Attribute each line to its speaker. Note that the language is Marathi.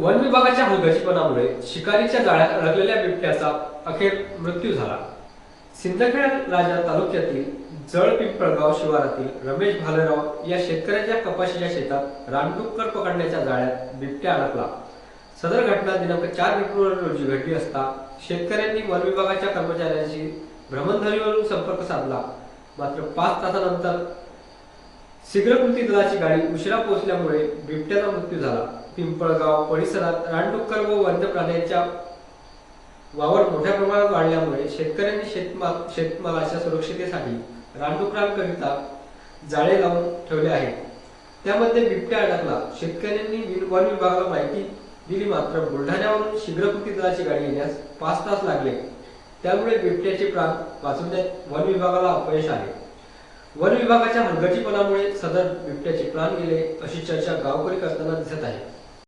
Speaker 1: वन विभागाच्या हलगर्जीपणामुळे शिकारीच्या जाळ्यात अडकलेल्या बिबट्याचा अखेर मृत्यू झाला. सिंदखेड राजा तालुक्यातील जळ पिंपळगाव शिवारातील रमेश भालेराव या शेतकऱ्याच्या कपाशीच्या शेतात रानडुक्कर पकडण्याच्या जाळ्यात बिबट्या अडकला. सदर घटना दिनांक चार फेब्रुवारी रोजी घडली असता शेतकऱ्यांनी वन विभागाच्या कर्मचाऱ्यांशी भ्रमणधरीवरून संपर्क साधला. मात्र पाच तासानंतर शीघ्रकृती दलाची गाडी उशिरा पोहोचल्यामुळे बिबट्याचा मृत्यू झाला. पिंपळगाव परिसरात रानडुक्कर व वन्य प्राण्यांच्या वावर मोठ्या प्रमाणात वाढल्यामुळे शेतकऱ्यांनी शेतमाल शेतमालाच्या सुरक्षितेसाठी रानडुकरांकरिता जाळे लावून ठेवले आहेत. त्यामध्ये बिबट्या अडकला. शेतकऱ्यांनी वन विभागाला माहिती दिली मात्र बुलढाण्यावरून शीघ्रकृती दलाची गाडी येण्यास पाच तास लागले. त्यामुळे बिबट्याचे प्राण वाचवण्यात वन विभागाला अपयश आले. वन विभागाच्या हलगर्जीपणामुळे सदर बिबट्याचे प्राण गेले अशी चर्चा गावकरी करताना दिसत आहे.